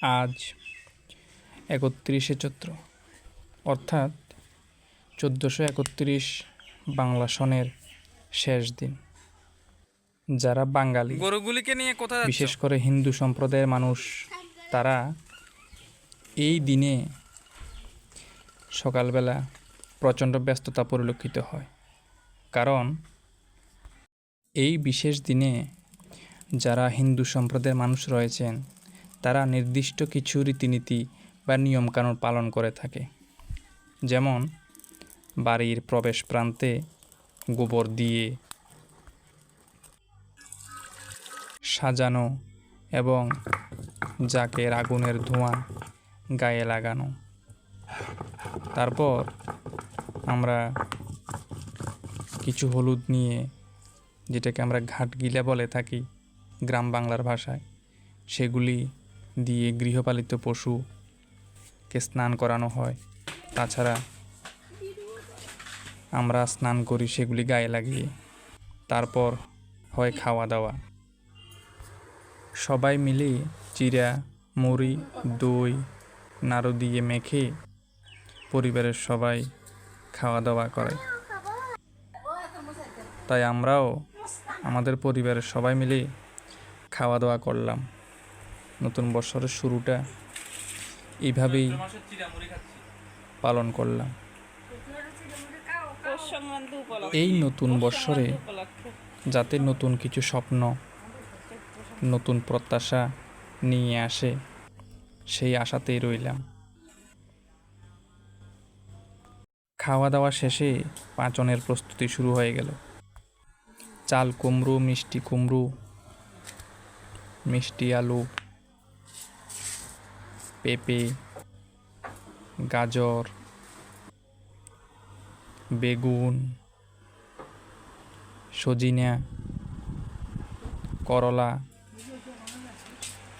আজ একত্রিশে চৈত্র অর্থাৎ চোদ্দোশো একত্রিশ বাংলা সনের শেষ দিন যারা বাঙালি গরুগুলিকে নিয়ে কোথায়? বিশেষ করে হিন্দু সম্প্রদায়ের মানুষ তারা এই দিনে সকালবেলা প্রচণ্ড ব্যস্ততা পরিলক্ষিত হয় কারণ এই বিশেষ দিনে যারা হিন্দু সম্প্রদায়ের মানুষ রয়েছেন তারা নির্দিষ্ট কিছু রীতিনীতি বা নিয়মকানুন পালন করে থাকে। যেমন, বাড়ির প্রবেশ প্রান্তে গোবর দিয়ে সাজানো এবং জাকের আগুনের ধোঁয়া গায়ে লাগানো। তারপর আমরা কিছু হলুদ নিয়ে, যেটাকে আমরা ঘাট গিলা বলে থাকি গ্রাম বাংলার ভাষায়, সেগুলি দিয়ে গৃহপালিত পশুকে স্নান করানো হয়। তাছাড়া আমরা স্নান করি সেগুলি গায়ে লাগিয়ে। তারপর হয় খাওয়া দাওয়া সবাই মিলে চিরা, মুড়ি, দই, নাড়ু দিয়ে মেখে পরিবারের সবাই খাওয়া দাওয়া করে। তাই আমরাও আমাদের পরিবারের সবাই মিলে খাওয়া দাওয়া করলাম। নতুন বছরের শুরুটা এইভাবেই পালন করলাম। এই নতুন বৎসরে যাতে নতুন কিছু স্বপ্ন, নতুন প্রত্যাশা নিয়ে আসে, সেই আশাতেই রইলাম। খাওয়া দাওয়া শেষে পাঁচনের প্রস্তুতি শুরু হয়ে গেল। চাল কুমড়ো, মিষ্টি কুমড়ো, মিষ্টি আলু পেঁপে, গাজর, বেগুন, সজিনা, করলা,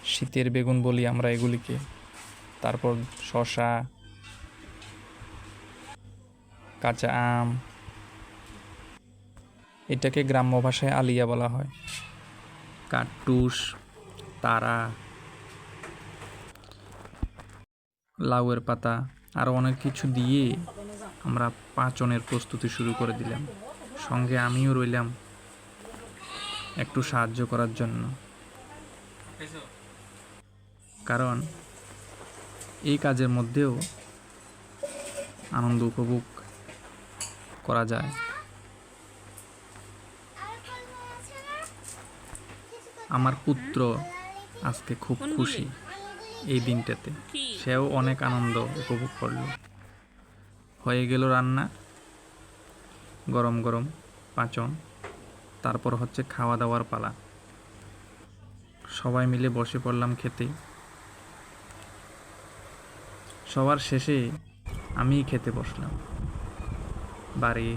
শীতের বেগুন বলি আমরা এগুলিকে। তারপর শসা, কাঁচা আম, এটাকে গ্রাম্য ভাষায় আলিয়া বলা হয়। কাট্টুস তারা। লাউয়ের পাতা আরও অনেক কিছু দিয়ে আমরা পাঁচনের প্রস্তুতি শুরু করে দিলাম। সঙ্গে আমিও রইলাম একটু সাহায্য করার জন্য। কারণ এই কাজের মধ্যেও আনন্দ উপভোগ করা যায়। আমার পুত্র আজকে খুব খুশি। এই দিনটাতে। সেও অনেক আনন্দ উপভোগ করল। হয়ে গেল রান্না। গরম গরম পাঁচন। তারপর হচ্ছে খাওয়া দাওয়ার পালা। সবাই মিলে বসে পড়লাম খেতে। সবার শেষে আমিই খেতে বসলাম। বাড়ির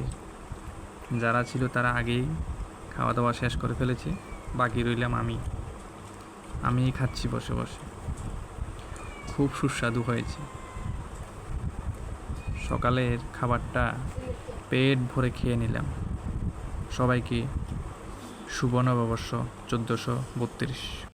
যারা ছিল তারা আগেই খাওয়া দাওয়া শেষ করে ফেলেছে। বাকি রইলাম আমি। আমিই খাচ্ছি বসে বসে। খুব সুস্বাদু হয়েছে। সকালের খাবারটা পেট ভরে খেয়ে নিলাম। সবাইকে শুভ নববর্ষ চোদ্দোশো বত্রিশ।